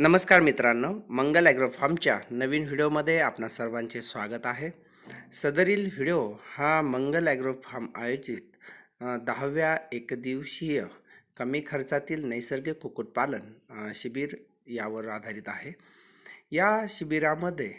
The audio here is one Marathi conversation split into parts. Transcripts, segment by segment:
नमस्कार मित्रांनो मंगल ॲग्रो फार्मच्या नवीन व्हिडिओमध्ये आपणा सर्वांचे स्वागत आहे. सदरील व्हिडिओ हा मंगल ॲग्रो फार्म आयोजित दहाव्या एकदिवसीय कमी खर्चातील नैसर्गिक कुक्कुटपालन शिबिर यावर आधारित आहे. या शिबिरामध्ये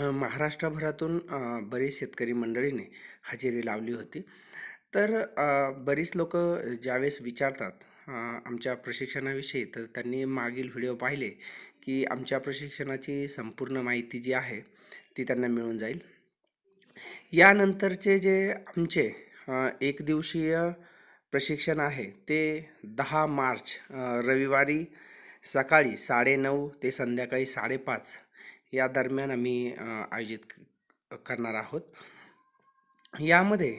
महाराष्ट्रभरातून बरीच शेतकरी मंडळीने हजेरी लावली होती. तर बरीच लोक ज्यावेळेस विचारतात आमच्या प्रशिक्षणाविषयी. तर त्यांनी मागील व्हिडिओ पाहिले की आमच्या प्रशिक्षणाची संपूर्ण माहिती जी आहे ती त्यांना मिळून जाईल. यानंतरचे जे आमचे एक दिवसीय प्रशिक्षण आहे ते दहा मार्च रविवारी सकाळी साडेनऊ ते संध्याकाळी साडेपाच या दरम्यान आम्ही आयोजित करणार आहोत. यामध्ये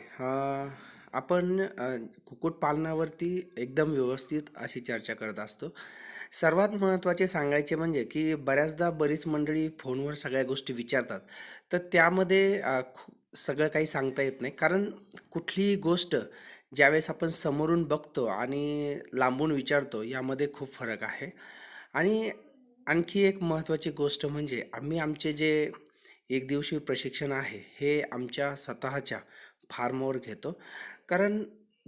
आपण कुक्कुटपालनावरती एकदम व्यवस्थित अशी चर्चा करत असतो. सर्वात महत्त्वाचे सांगायचे म्हणजे की बऱ्याचदा बरीच मंडळी फोनवर सगळ्या गोष्टी विचारतात. तर त्यामध्ये सगळं काही सांगता येत नाही. कारण कुठलीही गोष्ट ज्यावेळेस आपण समोरून बघतो आणि लांबून विचारतो यामध्ये खूप फरक आहे. आणि आणखी एक महत्त्वाची गोष्ट म्हणजे आम्ही आमचे जे एक दिवशी प्रशिक्षण आहे हे आमच्या स्वतःच्या फार्मवर घेतो. कारण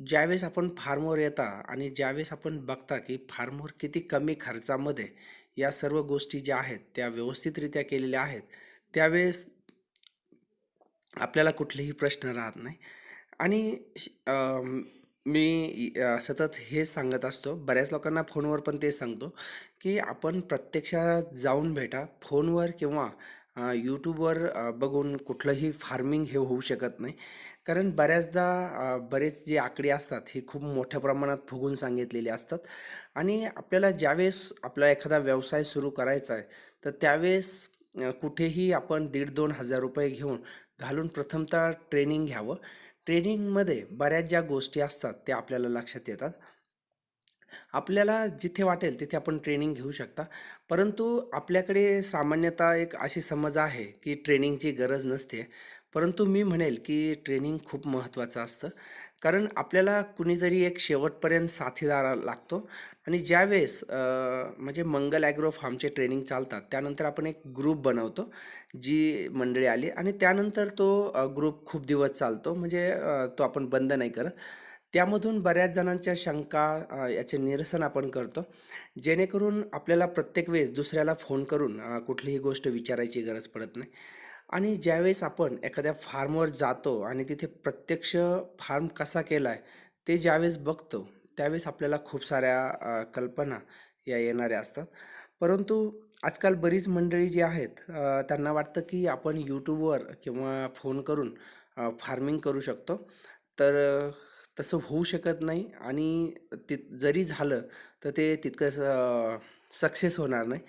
ज्यावेळेस आपण फार्मवर येता आणि ज्यावेळेस आपण बघता की फार्मवर किती कमी खर्चामध्ये या सर्व गोष्टी ज्या आहेत त्या व्यवस्थितरित्या केलेल्या आहेत त्यावेळेस आपल्याला कुठलेही प्रश्न राहत नाही. आणि मी सतत हेच सांगत असतो बऱ्याच लोकांना फोनवर पण तेच सांगतो की आपण प्रत्यक्षात जाऊन भेटा फोनवर किंवा यूट्यूबवर बघून कुठलंही फार्मिंग हे होऊ शकत नाही. कारण बऱ्याचदा बरेच जे आकडे असतात हे खूप मोठ्या प्रमाणात फुगून सांगितलेले असतात. आणि आपल्याला ज्यावेळेस आपला एखादा व्यवसाय सुरू करायचा आहे तर त्यावेळेस कुठेही आपण दीड दोन हजार रुपये घेऊन घालून प्रथमतः ट्रेनिंग घ्यावं. ट्रेनिंगमध्ये बऱ्याच ज्या गोष्टी असतात त्या आपल्याला लक्षात येतात. आपल्याला जिथे वाटेल तिथे आपण ट्रेनिंग घेऊ शकता. परंतु आपल्याकडे सामान्यतः एक अशी समज आहे की ट्रेनिंगची गरज नसते. परंतु मी म्हणेल की ट्रेनिंग खूप महत्त्वाचं असतं. कारण आपल्याला कुणीतरी एक शेवटपर्यंत साथीदार लागतो आणि ज्यावेळेस म्हणजे मंगल ॲग्रो फार्मचे ट्रेनिंग चालतात त्यानंतर आपण एक ग्रुप बनवतो जी मंडळी आली आणि त्यानंतर तो ग्रुप खूप दिवस चालतो. म्हणजे तो आपण बंद नाही करत. त्यामधून बऱ्याच जणांच्या शंका याचे निरसन आपण करतो. जेणेकरून आपल्याला प्रत्येक वेळेस दुसऱ्याला फोन करून कुठलीही गोष्ट विचारायची गरज पडत नाही. आणि ज्यावेळेस आपण एखाद्या फार्मवर जातो आणि तिथे प्रत्यक्ष फार्म कसा केला आहे ते ज्यावेळेस बघतो त्यावेळेस आपल्याला खूप साऱ्या कल्पना या येणाऱ्या असतात. परंतु आजकाल बरीच मंडळी जी आहेत त्यांना वाटतं की आपण यूट्यूबवर किंवा फोन करून फार्मिंग करू शकतो. तर तसं होऊ शकत नाही आणि ति जरी झालं तर ते तितकं सक्सेस होणार नाही.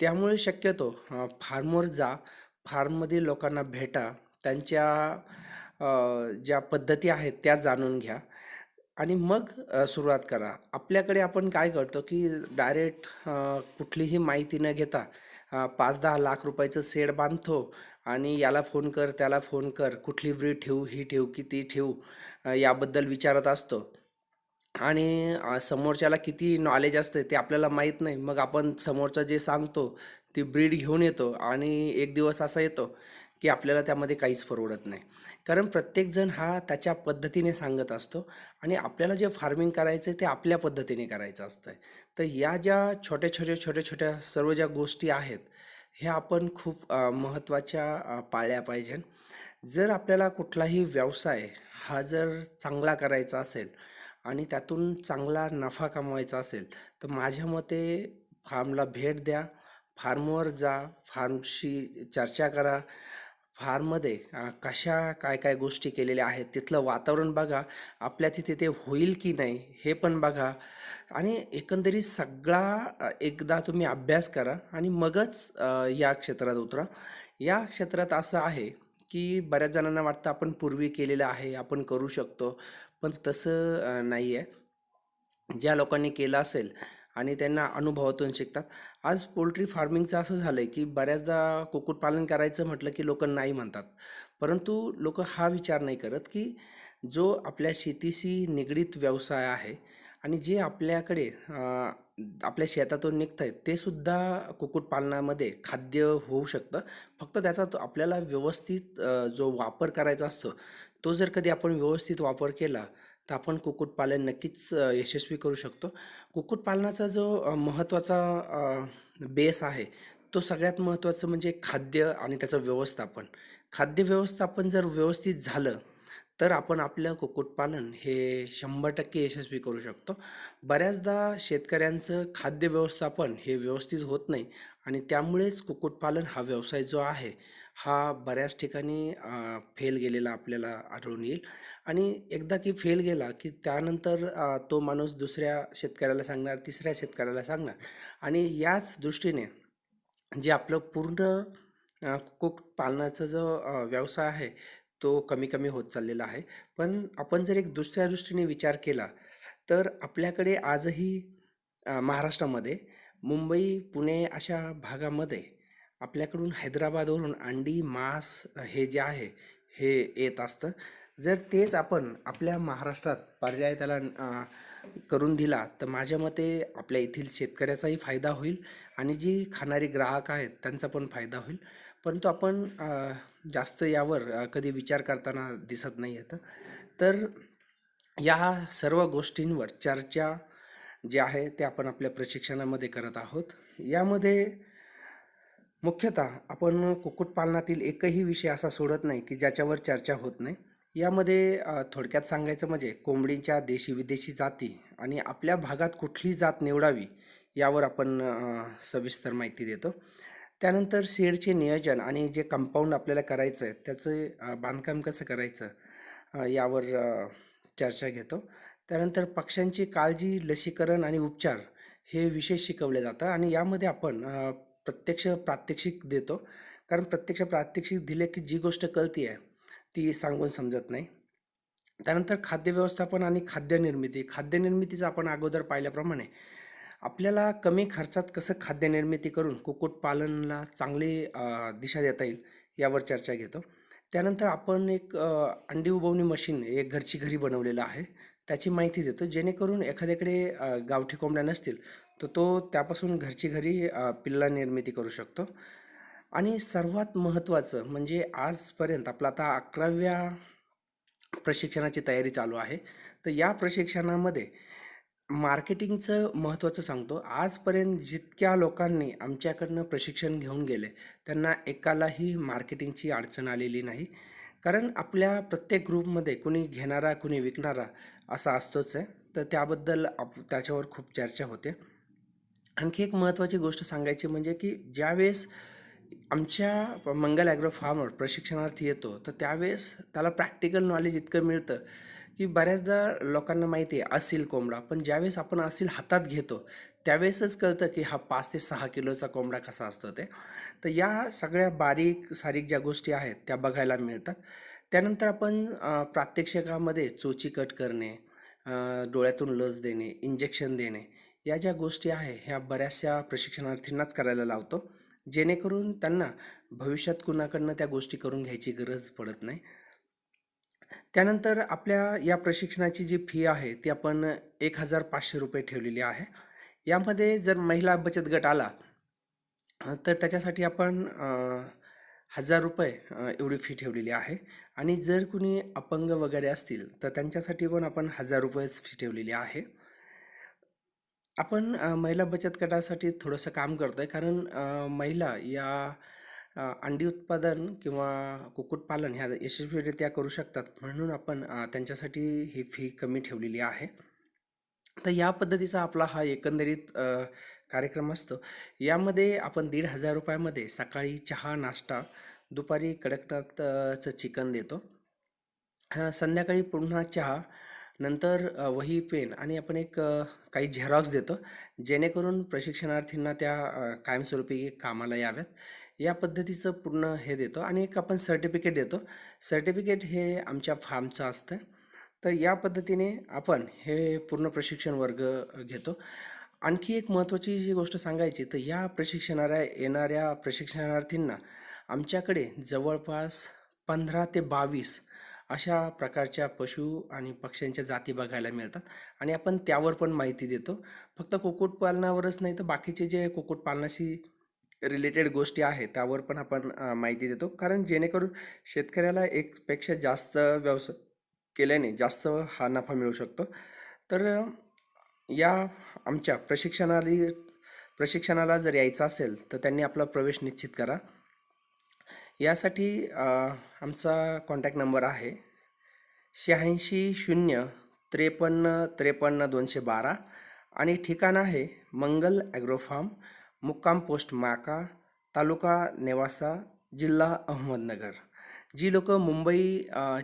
त्यामुळे शक्यतो फार्मवर जा फार्ममधील लोकांना भेटा त्यांच्या ज्या पद्धती आहेत त्या जाणून घ्या आणि मग सुरुवात करा. आपल्याकडे आपण काय करतो की डायरेक्ट कुठलीही माहिती न घेता पाच दहा लाख रुपयाचं सेड बांधतो आणि याला फोन कर त्याला फोन कर कुठली ब्रीड ठेवू ही ठेवू की ती ठेवू. याबद्दल विचारत असतो. आणि समोरच्याला किती नॉलेज असते ते आपल्याला माहीत नाही. मग आपण समोरचं जे सांगतो ती ब्रीड घेऊन येतो आणि एक दिवस असा येतो की आपल्याला त्यामध्ये काहीच परवडत नाही. कारण प्रत्येकजण हा त्याच्या पद्धतीने सांगत असतो आणि आपल्याला जे फार्मिंग करायचं आहे ते आपल्या पद्धतीने करायचं असतं तर या ज्या छोट्या छोट्या छोट्या छोट्या सर्व ज्या गोष्टी आहेत ह्या आपण खूप महत्त्वाच्या पाळल्या पाहिजे जर आपल्याला कुठलाही व्यवसाय हा जर चांगला करायचा असेल आणि त्यातून चांगला नफा कमवायचा असेल तर माझ्या मते फार्मला भेट द्या. फार्मवर जा. फार्मशी चर्चा करा. फार्ममध्ये कशा काय काय गोष्टी केलेल्या आहेत तिथलं वातावरण बघा. आपल्या तिथे ते होईल की नाही हे पण बघा. आणि एकंदरीत सगळा एकदा तुम्ही अभ्यास करा आणि मगच या क्षेत्रात उतरा. या क्षेत्रात असं आहे की बऱ्याच जणांना वाटतं आपण पूर्वी केलेलं आहे आपण करू शकतो. पण तसं नाही आहे ज्या लोकांनी केलं असेल आणि त्यांना अनुभवातून शिकतात. आज पोल्ट्री फार्मिंगचं असं झालं आहे की बऱ्याचदा कुक्कुटपालन करायचं म्हटलं की लोक नाही म्हणतात. परंतु लोक हा विचार नाही करत की जो आपल्या शेतीशी निगडीत व्यवसाय आहे आणि जे आपल्याकडे आपल्या शेतातून निघत आहेत ते सुद्धा कुक्कुटपालनामध्ये खाद्य होऊ शकतं. फक्त त्याचा तो आपल्याला व्यवस्थित जो वापर करायचा असतो तो जर कधी आपण व्यवस्थित वापर केला तर आपण कुक्कुटपालन नक्कीच यशस्वी करू शकतो. कुक्कुटपालनाचा जो महत्त्वाचा बेस आहे तो सगळ्यात महत्त्वाचं म्हणजे खाद्य आणि त्याचं व्यवस्थापन. खाद्य व्यवस्थापन जर व्यवस्थित झालं तर आपण आपलं कुक्कुटपालन हे शंभर टक्के यशस्वी करू शकतो. बऱ्याचदा शेतकऱ्यांचं खाद्य व्यवस्थापन हे व्यवस्थित होत नाही आणि त्यामुळेच कुक्कुटपालन हा व्यवसाय जो आहे हा बऱ्याच ठिकाणी फेल गेलेला आपल्याला आढळून येईल. आणि एकदा की फेल गेला की त्यानंतर तो माणूस दुसऱ्या शेतकऱ्याला सांगणार तिसऱ्या शेतकऱ्याला सांगणार. आणि याच दृष्टीने जे आपलं पूर्ण कुक्कुटपालनाचा जो व्यवसाय आहे तो कमी कमी होत चाललेला आहे. पण आपण जर एक दुसऱ्या दृष्टीने विचार केला तर आपल्याकडे आजही महाराष्ट्रामध्ये मुंबई पुणे अशा भागामध्ये आपल्याकडून हैदराबादवरून अंडी मांस हे जे आहे हे येत असतं. जर तेच आपण आपल्या महाराष्ट्रात पर्याय त्याला करून दिला तर माझ्या मते आपल्या येथील शेतकऱ्याचाही फायदा होईल आणि जी खाणारी ग्राहक आहेत त्यांचा पण फायदा होईल. परंतु आपण जास्त यावर कधी विचार करताना दिसत नाही येतं तर या सर्व गोष्टींवर चर्चा जे आहे ते आपण आपल्या प्रशिक्षणामध्ये करत आहोत. यामध्ये मुख्यतः आपण कुक्कुटपालनातील एकही विषय असा सोडत नाही की ज्याच्यावर चर्चा होत नाही. यामध्ये थोडक्यात सांगायचं म्हणजे कोंबडीच्या देशी विदेशी जाती आणि आपल्या भागात कुठली जात निवडावी यावर आपण सविस्तर माहिती देतो. त्यानंतर शेडचे नियोजन आणि जे कंपाऊंड आपल्याला करायचं आहे त्याचं बांधकाम कसं करायचं यावर चर्चा घेतो. त्यानंतर पक्ष्यांची काळजी लसीकरण आणि उपचार हे विशेष शिकवले जातं आणि यामध्ये आपण प्रत्यक्ष प्रात्यक्षिक देतो. कारण प्रत्यक्ष प्रात्यक्षिक दिले की जी गोष्ट कळती आहे ती सांगून समजत नाही. त्यानंतर खाद्य व्यवस्थापन आणि खाद्यनिर्मिती खाद्यनिर्मितीचं आपण अगोदर पाहिल्याप्रमाणे आपल्याला कमी खर्चात कसं खाद्य निर्मिती करून कुक्कुटपालनला चांगली दिशा देता येईल यावर चर्चा घेतो. त्यानंतर आपण एक अंडी उबवणी मशीन एक घरची घरी बनवलेलं आहे. त्याची माहिती देतो. जेणेकरून एखाद्याकडे गावठी कोंबड्या नसतील तर तो त्यापासून घरची घरी पिल्ला निर्मिती करू शकतो. आणि सर्वात महत्त्वाचं म्हणजे आजपर्यंत आपलं आता अकराव्या प्रशिक्षणाची तयारी चालू आहे. तर या प्रशिक्षणामध्ये मार्केटिंगचं महत्त्वाचं सांगतो. आजपर्यंत जितक्या लोकांनी आमच्याकडनं प्रशिक्षण घेऊन गेले त्यांना एकालाही मार्केटिंगची अडचण आलेली नाही. कारण आपल्या प्रत्येक ग्रुपमध्ये कुणी घेणारा कुणी विकणारा असा असतोच आहे. तर त्याबद्दल आप त्याच्यावर खूप चर्चा होते. आणखी एक महत्त्वाची गोष्ट सांगायची म्हणजे की ज्यावेळेस आमच्या मंगल ॲग्रो फार्मवर प्रशिक्षणार्थी येतो तर त्यावेळेस त्याला प्रॅक्टिकल नॉलेज इतकं मिळतं की बऱ्याचदा लोकांना माहिती आहे असील कोंबडा. पण ज्यावेळेस आपण असील हातात घेतो त्यावेळेसच कळतं की हा पाच ते सहा किलोचा कोंबडा कसा असतो ते. तर या सगळ्या बारीक सारीक ज्या गोष्टी आहेत त्या बघायला मिळतात. त्यानंतर आपण प्रात्यक्षिकामध्ये चोची कट करणे डोळ्यातून लस देणे इंजेक्शन देणे या ज्या गोष्टी आहे ह्या बऱ्याचशा प्रशिक्षणार्थींनाच करायला लावतो. जेणेकरून त्यांना भविष्यात कुणाकडनं त्या गोष्टी करून घ्यायची गरज पडत नाही. त्यानंतर आपल्या या प्रशिक्षणाची जी फी आहे ती आपण एक हजार पाचशे रुपये ठेवलेली आहे. यामध्ये जर महिला बचत गट आला तर त्याच्यासाठी आपण हजार रुपये एवढी फी ठेवलेली आहे. आणि जर कुणी अपंग वगैरे असतील तर त्यांच्यासाठी पण आपण हजार रुपयेच फी ठेवलेली आहे. आपण महिला बचत गटासाठी थोडंसं काम करतो आहे कारण महिला या अंडी उत्पादन किंवा कुक्कुटपालन ह्या यशस्वीरित्या करू शकतात म्हणून आपण त्यांच्यासाठी ही फी कमी ठेवलेली आहे. तर या पद्धतीचा आपला हा एकंदरीत कार्यक्रम असतो. यामध्ये आपण दीड हजार रुपयामध्ये सकाळी चहा नाश्ता दुपारी कडकनाथचं चिकन देतो. संध्याकाळी पुन्हा चहा नंतर वही पेन आणि आपण एक काही झेरॉक्स देतो. जेणेकरून प्रशिक्षणार्थींना त्या कायमस्वरूपी कामाला याव्यात. या पद्धतीचं पूर्ण हे देतो आणि एक आपण सर्टिफिकेट देतो. सर्टिफिकेट हे आमच्या फार्मचं असतं. तर या पद्धतीने आपण हे पूर्ण प्रशिक्षण वर्ग घेतो. आणखी एक महत्त्वाची जी गोष्ट सांगायची तर या प्रशिक्षणाऱ्या येणाऱ्या प्रशिक्षणार्थींना आमच्याकडे जवळपास पंधरा ते बावीस अशा प्रकारच्या पशु आणि पक्ष्यांच्या जाती बघायला मिळतात. आणि आपण त्यावर पण माहिती देतो. फक्त कुक्कुटपालनावरच नाही तर बाकीचे जे कुक्कुटपालनाशी रिलेटेड गोष्टी आहेत त्यावर पण आपण माहिती देतो. कारण जेणेकरून शेतकऱ्याला एकपेक्षा जास्त व्यवसाय केल्याने जास्त हा नफा मिळू शकतो. तर या आमच्या प्रशिक्षणाली प्रशिक्षणाला जर यायचं असेल तर त्यांनी आपला प्रवेश निश्चित करा. यासाठी आमचा कॉन्टॅक्ट नंबर आहे शहाऐंशी शून्य त्रेपन्न त्रेपन्न दोनशे बारा आणि ठिकाण आहे मंगल ॲग्रो फार्म मुक्काम पोस्ट माका तालुका नेवासा जिल्हा अहमदनगर. जी लोक मुंबई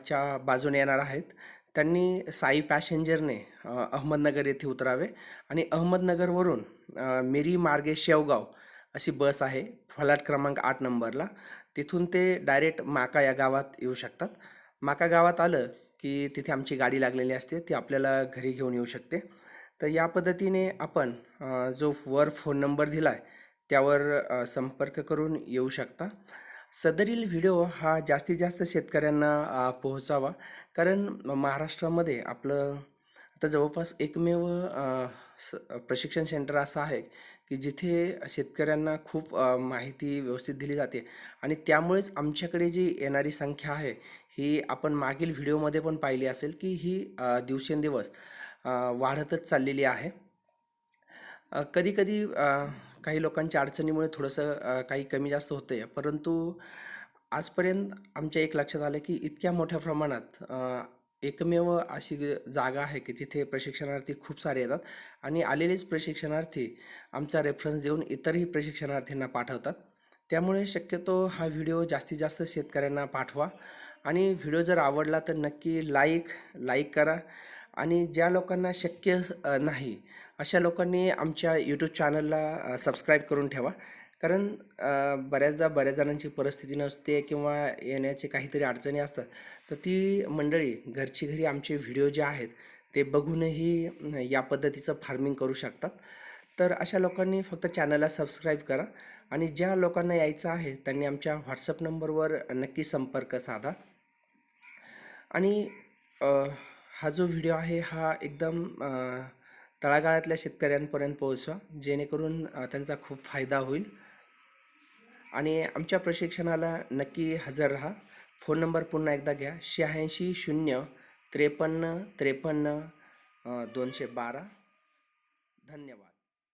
च्या बाजूने येणार आहेत त्यांनी साई पॅसेंजरने अहमदनगर येथे उतरावे आणि अहमदनगरवरून मेरी मिरी मार्गे शेवगाव अशी बस आहे फलाट क्रमांक आठ नंबरला. तिथून ते डायरेक्ट माका या गावात येऊ शकतात. माका गावात आलं की तिथे आमची गाडी लागलेली असते ती आपल्याला घरी घेऊन येऊ शकते. तर या पद्धतीने आपण जो वर फोन नंबर दिला आहे त्यावर संपर्क करून येऊ शकता. सदरील व्हिडिओ हा जास्तीत जास्त शेतकऱ्यांना पोहोचावा. कारण महाराष्ट्रामध्ये आपलं आता जवळपास एकमेव स प्रशिक्षण सेंटर असं आहे की जिथे शेतकऱ्यांना खूप माहिती व्यवस्थित दिली जाते. आणि त्यामुळेच आमच्याकडे जी येणारी संख्या आहे ही आपण मागील व्हिडिओमध्ये पण पाहिली असेल की ही दिवसेंदिवस वाढतच चाललेली आहे. कधीकधी काही लोकांच्या अडचणीमुळे थोडंसं काही कमी जास्त होतं आहे परंतु आजपर्यंत आमच्या एक लक्षात आलं की इतक्या मोठ्या प्रमाणात एकमेव अशी जागा आहे की जिथे प्रशिक्षणार्थी खूप सारे येतात आणि आलेलेच प्रशिक्षणार्थी आमचा रेफरन्स देऊन इतरही प्रशिक्षणार्थींना पाठवतात. त्यामुळे शक्यतो हा व्हिडिओ जास्तीत जास्त शेतकऱ्यांना पाठवा आणि व्हिडिओ जर आवडला तर नक्की लाईक लाईक करा. आणि ज्या लोकांना शक्य नाही अशा लोकांनी आमच्या यूट्यूब चॅनलला सबस्क्राईब करून ठेवा. कारण बऱ्याचदा बऱ्याच जणांची परिस्थिती नसते किंवा येण्याचे काहीतरी अडचणी असतात. तर ती मंडळी घरची घरी आमचे व्हिडिओ जे आहेत ते बघूनही या पद्धतीचं फार्मिंग करू शकतात. तर अशा लोकांनी फक्त चॅनलला सबस्क्राईब करा आणि ज्या लोकांना यायचं आहे त्यांनी आमच्या व्हॉट्सअप नंबरवर नक्की संपर्क साधा. आणि हा जो व्हिडिओ आहे हा एकदम तळागाळातल्या शेतकऱ्यांपर्यंत पोहोचवा जेणेकरून त्यांचा खूप फायदा होईल. आणि आमच्या प्रशिक्षणाला नक्की हजर राहा. फोन नंबर पुन्हा एकदा घ्या. शहाऐंशी शून्य त्रेपन्न त्रेपन्न दोनशे बारा. धन्यवाद.